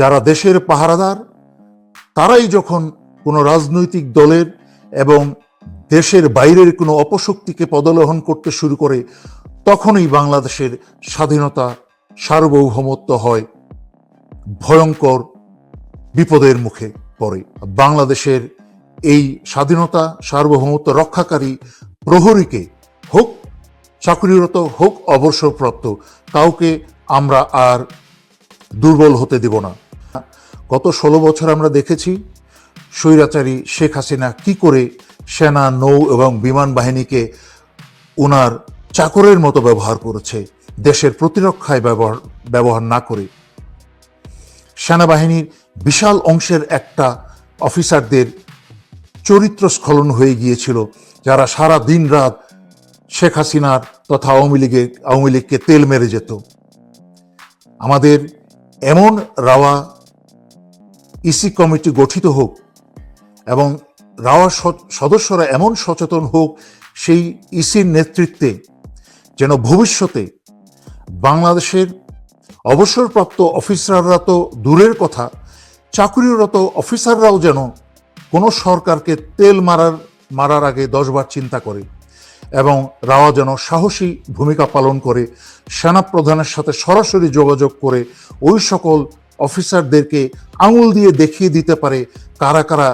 যারা দেশের পাহারাদার, তারাই যখন কোনো রাজনৈতিক দলের এবং দেশের বাইরের কোনো অপশক্তিকে পদলোহন করতে শুরু করে, তখনই বাংলাদেশের স্বাধীনতা সার্বভৌমত্ব হয় ভয়ঙ্কর বিপদের মুখে পড়ে। বাংলাদেশের এই স্বাধীনতা সার্বভৌমত্ব রক্ষাকারী প্রহরীকে হোক, চাকরিরত হোক, অবসরপ্রাপ্ত, কাউকে আমরা আর দুর্বল হতে দেব না। গত ষোলো বছর আমরা দেখেছি স্বৈরাচারী শেখ হাসিনা কি করে সেনা, নৌ এবং বিমান বাহিনীকে ওনার চাকরের মতো ব্যবহার করেছে, দেশের প্রতিরক্ষায় ব্যবহার ব্যবহার না করে। সেনাবাহিনীর বিশাল অংশের একটা অফিসারদের চরিত্র স্খলন হয়ে গিয়েছিল, যারা সারা দিন রাত শেখ হাসিনার তথা আওয়ামী লীগের, আওয়ামী লীগকে তেল মেরে যেত। আমাদের এমন রাওয়া ইসি কমিটি গঠিত হোক এবং রাওয়া সদস্যরা এমন সচেতন হোক, সেই ইসির নেতৃত্বে যেন ভবিষ্যতে বাংলাদেশের অবসরপ্রাপ্ত অফিসাররা তো দূরের কথা, চাকরিরত অফিসাররাও যেন কোনো সরকারকে তেল মারার মারার আগে দশবার চিন্তা করে এবং রাওয়া যেন সাহসী ভূমিকা পালন করে, সেনাপ্রধানের সাথে সরাসরি যোগাযোগ করে ওই সকল অফিসারদেরকে আঙুল দিয়ে দেখিয়ে দিতে পারে কারা কারা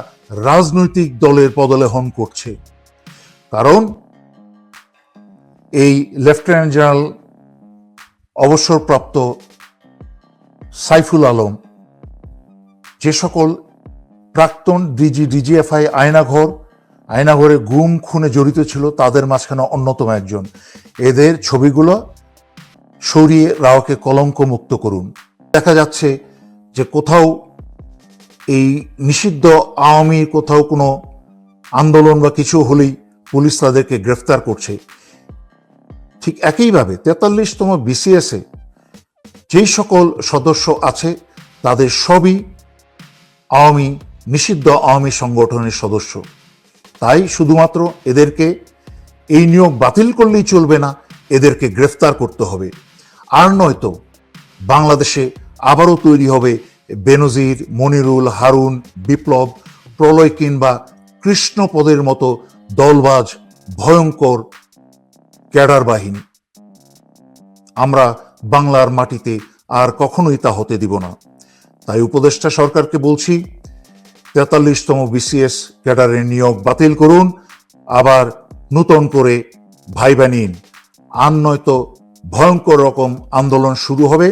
রাজনৈতিক দলের পদলেহন করছে। কারণ এই লেফটেন্যান্ট জেনারেল অবসরপ্রাপ্ত সাইফুল আলম, যে সকল প্রাক্তন ডিজি, ডিজিএফআই আয়নাঘর, আয়নাঘরে গুম খুনে জড়িত ছিল, তাদের মাঝখানে অন্যতম একজন। এদের ছবিগুলো সরিয়ে রাওকে কলঙ্ক মুক্ত করুন। দেখা যাচ্ছে যে কোথাও এই নিষিদ্ধ আওয়ামী কোথাও কোনো আন্দোলন বা কিছু হলেই পুলিশ তাদেরকে গ্রেফতার করছে। ঠিক একইভাবে তেতাল্লিশতম বিসিএসে যেই সকল সদস্য আছে, তাদের সবই আওয়ামী, নিষিদ্ধ আওয়ামী সংগঠনের সদস্য। তাই শুধুমাত্র এদেরকে এই নিয়োগ বাতিল করলেই চলবে না, এদেরকে গ্রেফতার করতে হবে। আর নয়তো বাংলাদেশে আবারও তৈরি হবে বেনজির, মনিরুল, হারুন, বিপ্লব, প্রলয় কিংবা কৃষ্ণপদের মতো দলবাজ, ভয়ঙ্কর ক্যাডার বাহিনী আমরা বাংলার মাটিতে আর কখনোই তা হতে দিব না। তাই উপদেষ্টা সরকারকে বলছি, তেতাল্লিশতম বিসিএস ক্যাডারের নিয়োগ বাতিল করুন, আবার নূতন করে ভাইবা নিন। আর নয়তো ভয়ঙ্কর রকম আন্দোলন শুরু হবে।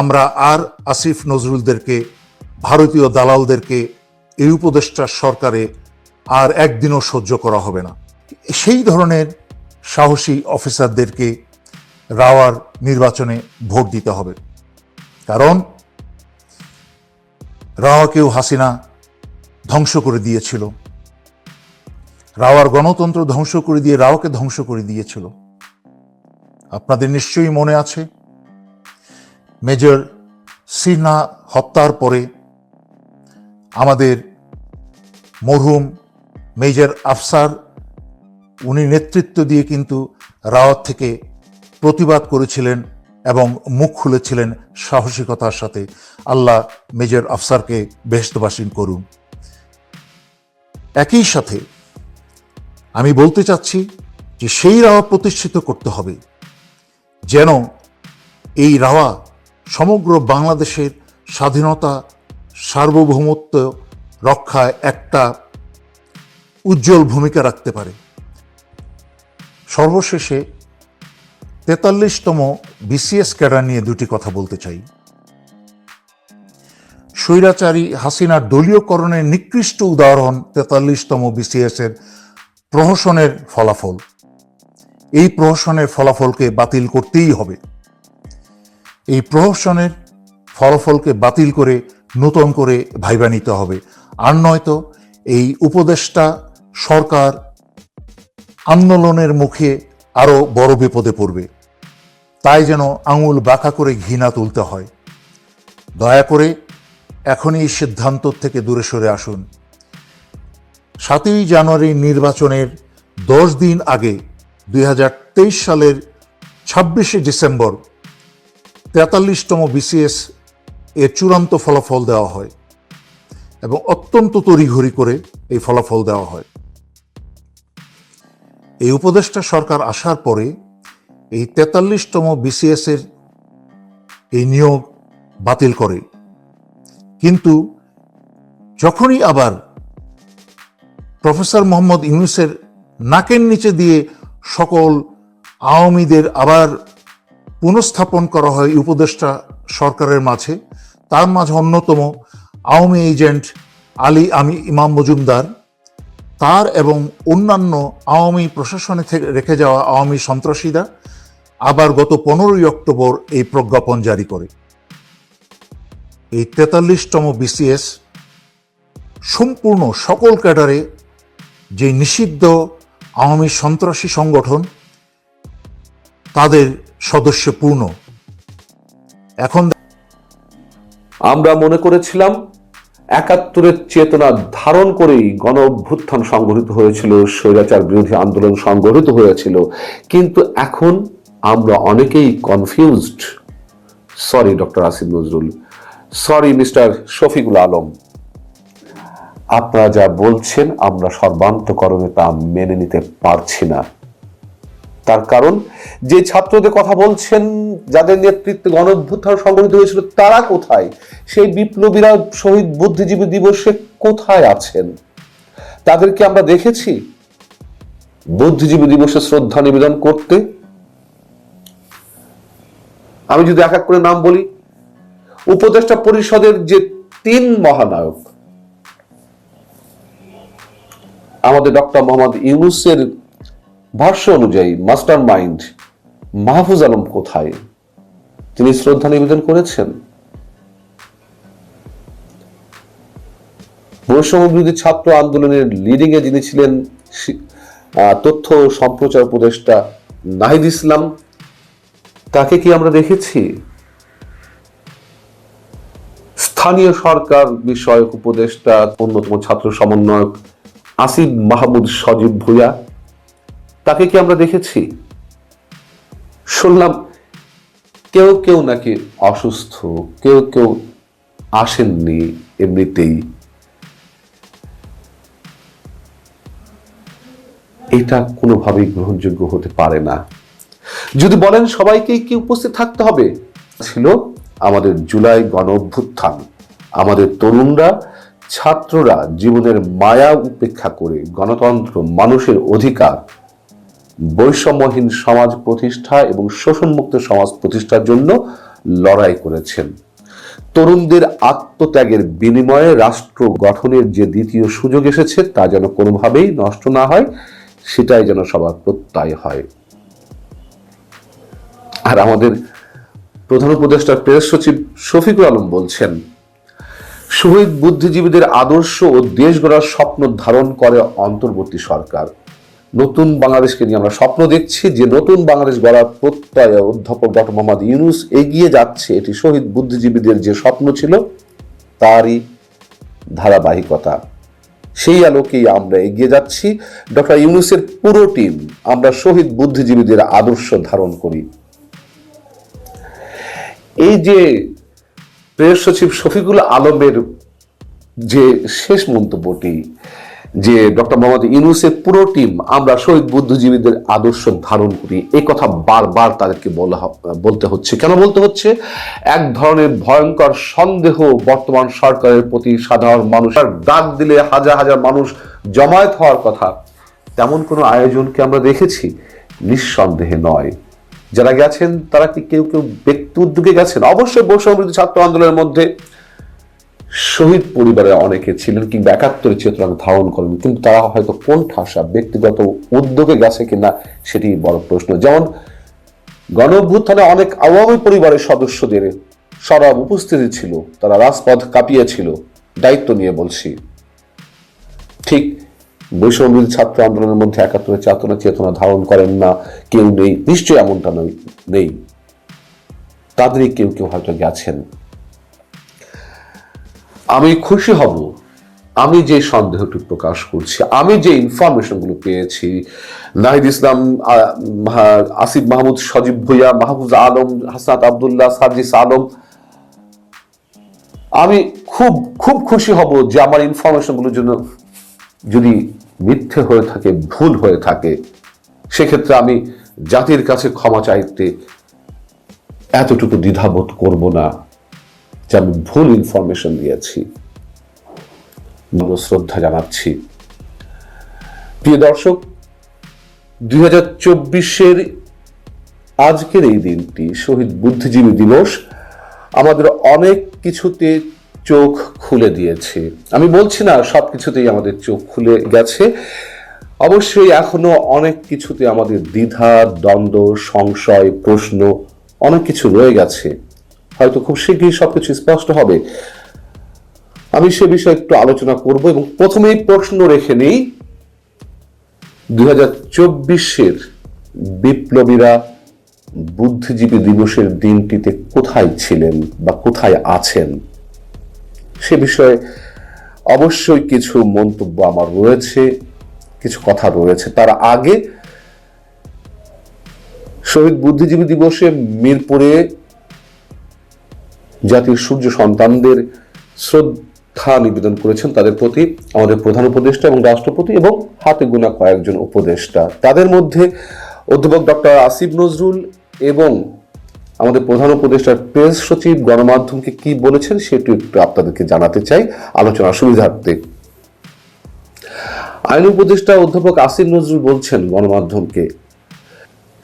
আমরা আর আসিফ নজরুলদেরকে, ভারতীয় দালালদেরকে, এই উপদেষ্টার সরকারে আর একদিনও সহ্য করা হবে না। সেই ধরনের সাহসী অফিসারদেরকে রাওয়ার নির্বাচনে ভোট দিতে হবে। কারণ রাওয়াকেও হাসিনা ধ্বংস করে দিয়েছিল। রাওয়ার গণতন্ত্র ধ্বংস করে দিয়ে রাওয়াকে ধ্বংস করে দিয়েছিল। আপনাদের নিশ্চয়ই মনে আছে মেজর সিনহা হত্যার পরে আমাদের মরহুম মেজর আফসার, উনি নেতৃত্ব দিয়ে কিন্তু রাওয়াত থেকে প্রতিবাদ করেছিলেন এবং মুখ খুলেছিলেন সাহসিকতার সাথে। আল্লাহ মেজর আফসারকে বেহস্তবাসীন করুন। একই সাথে আমি বলতে চাচ্ছি যে সেই রাওয়া প্রতিষ্ঠিত করতে হবে, যেন এই রাওয়া সমগ্র বাংলাদেশের স্বাধীনতা, সার্বভৌমত্ব রক্ষায় একটা উজ্জ্বল ভূমিকা রাখতে পারে। সর্বশেষে তেতাল্লিশতম বিসিএস ক্যাডার নিয়ে দুটি কথা বলতে চাই। স্বৈরাচারী হাসিনার দলীয়করণের নিকৃষ্ট উদাহরণ তেতাল্লিশতম বিসিএস এর প্রহসনের ফলাফল। এই প্রহসনের ফলাফলকে বাতিল করতেই হবে। এই প্রহসনের ফলাফলকে বাতিল করে নূতন করে ভাইবা নিতে হবে। আর নয়তো এই উপদেষ্টা সরকার আন্দোলনের মুখে আরও বড় বিপদে পড়বে। তাই যেন আঙুল বাঁকা করে ঘৃণা তুলতে হয়। দয়া করে এখনই সিদ্ধান্ত থেকে দূরে সরে আসুন। সাতই জানুয়ারি নির্বাচনের দশ দিন আগে দুই হাজার তেইশ সালের ছাব্বিশে ডিসেম্বর তেতাল্লিশতম বিসিএস এর চূড়ান্ত ফলাফল দেওয়া হয় এবং অত্যন্ত তড়িঘড়ি করে এই ফলাফল দেওয়া হয়। এই উপদেষ্টা সরকার আসার পরে এই তেতাল্লিশতম বিসিএস এর এই নিয়োগ বাতিল করে। কিন্তু যখনই আবার প্রফেসর মোহাম্মদ ইউনুসের নাকের নিচে দিয়ে সকল আওয়ামীদের আবার পুনঃস্থাপন করা হয় উপদেষ্টা সরকারের মাঝে। তার মাঝে অন্যতম আওয়ামী এজেন্ট আলী আমি ইমাম মজুমদার। তার এবং অন্যান্য আওয়ামী প্রশাসনে থেকে রেখে যাওয়া আওয়ামী সন্ত্রাসীরা আবার গত পনেরোই অক্টোবর এই প্রজ্ঞাপন জারি করে। এই তেতাল্লিশতম বিসিএস সম্পূর্ণ সকল ক্যাডারে যে নিষিদ্ধ আওয়ামী সন্ত্রাসী সংগঠন, তাদের সদস্য পূর্ণ এখন আমরা মনে করেছিলাম একাত্তরের চেতনা ধারণ করেই গণ অভ্যুত্থান সংগঠিত হয়েছিল, স্বৈরাচার বিরোধী আন্দোলন সংগঠিত হয়েছিল। কিন্তু এখন আমরা অনেকেই confused sorry doctor Asif Nazrul. Sorry mister Shafiqul Alam. আপনারা যা বলছেন আমরা সর্বান্তকরণে তা মেনে নিতে পারছি না। তার কারণ, যে ছাত্রদের কথা বলছেন, যাদের নেতৃত্বে গণ সংগঠিত হয়েছিল, তারা কোথায়? সেই বিপ্লবীরা, শহীদ বুদ্ধিজীবী দিবসে কোথায় আছেন? তাদেরকে আমরা দেখেছি বুদ্ধিজীবী দিবসে শ্রদ্ধা নিবেদন করতে। আমি যদি এক এক করে নাম বলি, উপদেষ্টা পরিষদের যে তিন মহানায়ক, আমাদের ডক্টর মোহাম্মদ ইউনুসের ভাষ্য অনুযায়ী মাস্টার মাইন্ড মাহফুজ আলম কোথায়? তিনি শ্রদ্ধা নিবেদন করেছেন। বৈষম্য বিরোধী ছাত্র আন্দোলনের লিডিং এ যিনি ছিলেন তথ্য সম্প্রচার উপদেষ্টা নাহিদ ইসলাম, তাকে কি আমরা দেখেছি? স্থানীয় সরকার বিষয়ক উপদেষ্টা, অন্যতম ছাত্র সমন্বয়ক আসিফ মাহমুদ সজীব ভুইয়া তাকে কি আমরা দেখেছি? শুনলাম কেউ কেউ নাকি অসুস্থ, কেউ কেউ আসেননি এমনিতেই। এটা কোনোভাবেই গ্রহণযোগ্য হতে পারে না। যদি বলেন সবাইকেই কি উপস্থিত থাকতে হবে? ছিল আমাদের জুলাই গণ অভ্যুত্থান আমাদের তরুণরা, ছাত্ররা জীবনের মায়া উপেক্ষা করে গণতন্ত্র মানুষের অধিকার বৈষম্যহীন সমাজ প্রতিষ্ঠা এবং শোষণমুক্ত সমাজ প্রতিষ্ঠার জন্য লড়াই করেছেন। তরুণদের আত্মত্যাগের বিনিময়ে রাষ্ট্র গঠনের যে দ্বিতীয় সুযোগ এসেছে, তা যেন কোনোভাবেই নষ্ট না হয়, সেটাই যেন সবার প্রত্যয় হয়। আর আমাদের প্রধান উপদেষ্টা প্রেস সচিব শফিকুল আলম বলছেন, শহীদ বুদ্ধিজীবীদের আদর্শ ও দেশ গড়ার স্বপ্ন ধারণ করে অন্তর্বর্তী সরকার। নতুন বাংলাদেশকে নিয়ে আমরা স্বপ্ন দেখছি যে নতুন বাংলাদেশ গড়ার প্রত্যয়ে অধ্যাপক ডক্টর মোহাম্মদ ইউনুস এগিয়ে যাচ্ছে। এটি শহীদ বুদ্ধিজীবীদের যে স্বপ্ন ছিল, তারই ধারাবাহিকতা। সেই আলোকেই আমরা এগিয়ে যাচ্ছি। ডক্টর ইউনুসের পুরো টিম, আমরা শহীদ বুদ্ধিজীবীদের আদর্শ ধারণ করি। এই যে প্রেস সচিব শফিকুল আলমের যে শেষ মন্তব্যটি যে ডক্টর মোহাম্মদ ইউনুসের পুরো টিম আমরা শহীদ বুদ্ধিজীবীদের আদর্শ ধারণ করি। এই কথা বারবার তাদেরকে বলা বলতে হচ্ছে। কেন বলতে হচ্ছে? এক ধরনের ভয়ঙ্কর সন্দেহ বর্তমান সরকারের প্রতি সাধারণ মানুষ ডাক দিলে হাজার হাজার মানুষ জমায়েত হওয়ার কথা। তেমন কোনো আয়োজনকে আমরা দেখেছি? নিঃসন্দেহে নয়। যারা গেছেন, তারা কি কেউ কেউ ব্যক্তি উদ্যোগে গেছেন? অবশ্যই বৈষম্য ছাত্র আন্দোলনের মধ্যে শহীদ পরিবারের অনেকে ছিলেন কিংবা একাত্তরের চেতনা ধারণ করেন কিন্তু তারা হয়তো কোন ঠাসা ব্যক্তিগত উদ্যোগে গেছে কিনা সেটি বড় প্রশ্ন। যেমন গণ অভ্যুত্থানে অনেক আওয়ামী পরিবারের সদস্যদের সরব উপস্থিতি ছিল, তারা রাজপথ কাঁপিয়েছিল, দায়িত্ব নিয়ে বলছি। ঠিক বৈষম্যবিরোধী ছাত্র আন্দোলনের মধ্যে একাত্তরের চেতনা চেতনা ধারণ করেন না, কেউ নেই, নিশ্চয়ই এমনটা নয়, নেই। তাদেরই কেউ কেউ হয়তো গেছেন। আমি খুশি হব। আমি যে সন্দেহটি প্রকাশ করছি, আমি যে ইনফরমেশনগুলো পেয়েছি, নাহিদ ইসলাম আসিফ মাহমুদ, সজীব ভুইয়া, মাহফুজ আলম, হাসনাত আবদুল্লাহ, সার্জিস আলম, আমি খুব খুব খুশি হব যে আমার ইনফরমেশনগুলোর জন্য যদি মিথ্যে হয়ে থাকে, ভুল হয়ে থাকে, সেক্ষেত্রে আমি জাতির কাছে ক্ষমা চাইতে এতটুকু দ্বিধাবোধ করব না। যে আমি ভুল ইনফরমেশন দিয়েছি। শ্রদ্ধা জানাচ্ছি। প্রিয় দর্শক, দুই হাজার চব্বিশের আজকের এই দিনটি, শহীদ বুদ্ধিজীবী দিবস, আমাদের অনেক কিছুতে চোখ খুলে দিয়েছে। আমি বলছি না, সব কিছুতেই আমাদের চোখ খুলে গেছে। অবশ্যই এখনও অনেক কিছুতে আমাদের দ্বিধা, দ্বন্দ্ব, সংশয়, প্রশ্ন, অনেক কিছু রয়ে গেছে। হয়তো খুব শীঘ্রই সবকিছু স্পষ্ট হবে। আমি সে বিষয়ে একটু আলোচনা করব এবং প্রথমেই প্রশ্ন রেখে নেই, দুই হাজার চব্বিশের বিপ্লবীরা বুদ্ধিজীবী দিবসের দিনটিতে কোথায় ছিলেন বা কোথায় আছেন? সে বিষয়ে অবশ্যই কিছু মন্তব্য আমার রয়েছে, কিছু কথা রয়েছে। তার আগে শহীদ বুদ্ধিজীবী দিবসে মিরপুরে জাতির সূর্য সন্তানদের শ্রদ্ধা নিবেদন করেছেন তাদের প্রতি, আমাদের প্রধান উপদেষ্টা এবং রাষ্ট্রপতি, এবং হাতে গোনা কয়েকজন উপদেষ্টা। তাদের মধ্যে অধ্যাপক ডক্টর আসিফ নজরুল এবং আমাদের প্রধান উপদেষ্টার প্রেস সচিব, গণমাধ্যমকে কি বলেছেন সেটি একটু আপনাদেরকে জানাতে চাই আলোচনার সুবিধার্থে। আইন উপদেষ্টা অধ্যাপক আসিফ নজরুল বলছেন গণমাধ্যমকে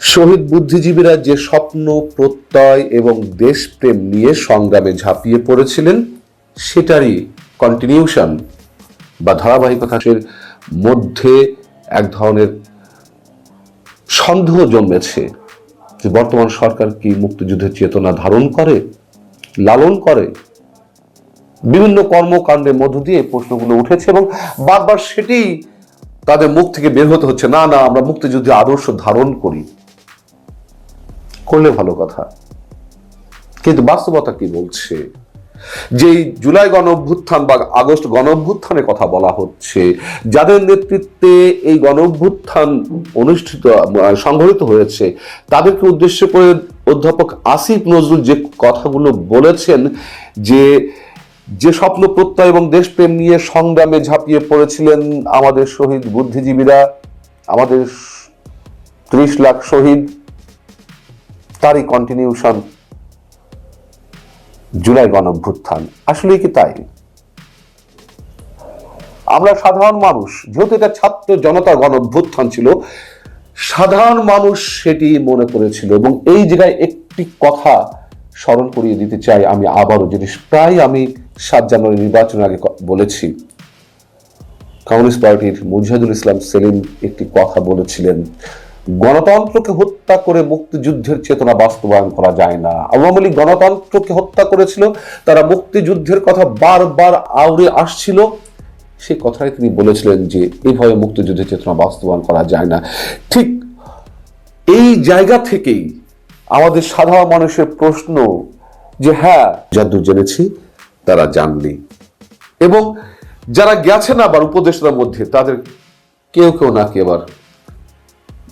শহীদ বুদ্ধিজীবীরা যে স্বপ্ন, প্রত্যয় এবং দেশপ্রেম নিয়ে সংগ্রামে ঝাঁপিয়ে পড়েছিলেন, সেটারই কন্টিনিউশন বা ধারাবাহিকতার মধ্যে এক ধরনের সন্দেহ জন্মেছে যে বর্তমান সরকার কি মুক্তিযুদ্ধের চেতনা ধারণ করে, লালন করে? বিভিন্ন কর্মকাণ্ডের মধ্য দিয়ে প্রশ্নগুলো উঠেছে এবং বারবার সেটি তাদের মুখ থেকে বের হতে হচ্ছে। না না, আমরা মুক্তিযুদ্ধের আদর্শ ধারণ করি। করলে ভালো কথা। কিন্তু বাস্তবতা কি বলছে? যেই জুলাই গণ অভ্যুত্থান বা আগস্ট গণ অভ্যুত্থানের কথা বলা হচ্ছে, যাদের নেতৃত্বে এই গণ অভ্যুত্থান অনুষ্ঠিত সংঘটিত হয়েছে, তাদেরকে উদ্দেশ্য করে অধ্যাপক আসিফ নজরুল যে কথাগুলো বলেছেন, যে যে স্বপ্ন প্রত্যয় এবং দেশপ্রেম নিয়ে সংগ্রামে ঝাঁপিয়ে পড়েছিলেন আমাদের শহীদ বুদ্ধিজীবীরা, আমাদের ত্রিশ লাখ শহীদ তারই কন্টিনিউশন জুলাই গণ অভ্যুত্থান আসলে কি তাই? আমরা সাধারণ মানুষ, যেহেতু এটা ছাত্র জনতা গণ অভ্যুত্থান ছিল, সাধারণ মানুষ সেটি মনে করেছিল এবং এই জায়গায় একটি কথা স্মরণ করিয়ে দিতে চাই আমি আবারও, যেটি প্রায় আমি সাত জানুয়ারি নির্বাচনের আগে বলেছি। কমিউনিস্ট পার্টির মুজাহিদুল ইসলাম সেলিম একটি কথা বলেছিলেন গণতন্ত্রকে হত্যা করে মুক্তিযুদ্ধের চেতনা বাস্তবায়ন করা যায় না। আওয়ামী লীগ গণতন্ত্রকে হত্যা করেছিল, তারা মুক্তিযুদ্ধের কথা বারবার আউড়ে আসছিল। সেই কথাই তিনি বলেছিলেন যে এইভাবে মুক্তিযুদ্ধের চেতনা বাস্তবায়ন করা যায় না। ঠিক এই জায়গা থেকেই আমাদের সাধারণ মানুষের প্রশ্ন যে হ্যাঁ যাদু জেনেছি, তারা জাননি। এবং যারা গেছেন আবার উপদেষ্টার মধ্যে, তাদের কেউ কেউ নাকি আবার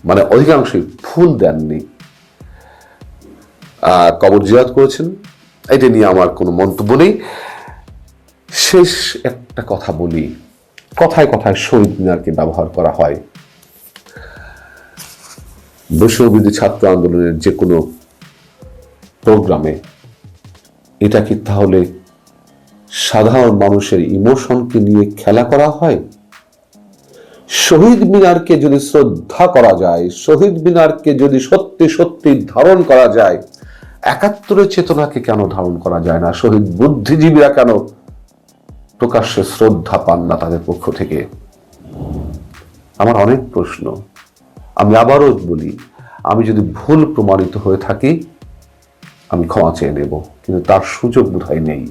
মানে অধিকাংশই ফুল দেননি। কবর জিয়াদ করেছেন। এটা নিয়ে আমার কোনো মন্তব্য নেই। শেষ একটা কথা বলি। কথায় কথায় শহীদ মিনারকে ব্যবহার করা হয়। বৈষম্যবিধি ছাত্র আন্দোলনের যে কোনো প্রোগ্রামে এটা কি তাহলে সাধারণ মানুষের ইমোশনকে নিয়ে খেলা করা হয়? শহীদ মিনারকে যদি শ্রদ্ধা করা যায়, শহীদ মিনারকে যদি সত্যি সত্যি ধারণ করা যায়, একাত্তরের চেতনাকে কেন ধারণ করা যায় না? শহীদ বুদ্ধিজীবীরা কেন প্রকাশ্যে শ্রদ্ধা পান না তাদের পক্ষ থেকে? আমার অনেক প্রশ্ন। আমি আবারও বলি, আমি যদি ভুল প্রমাণিত হয়ে থাকি, আমি ক্ষমা চেয়ে নেব, কিন্তু তার সুযোগ বোধহয় নেই।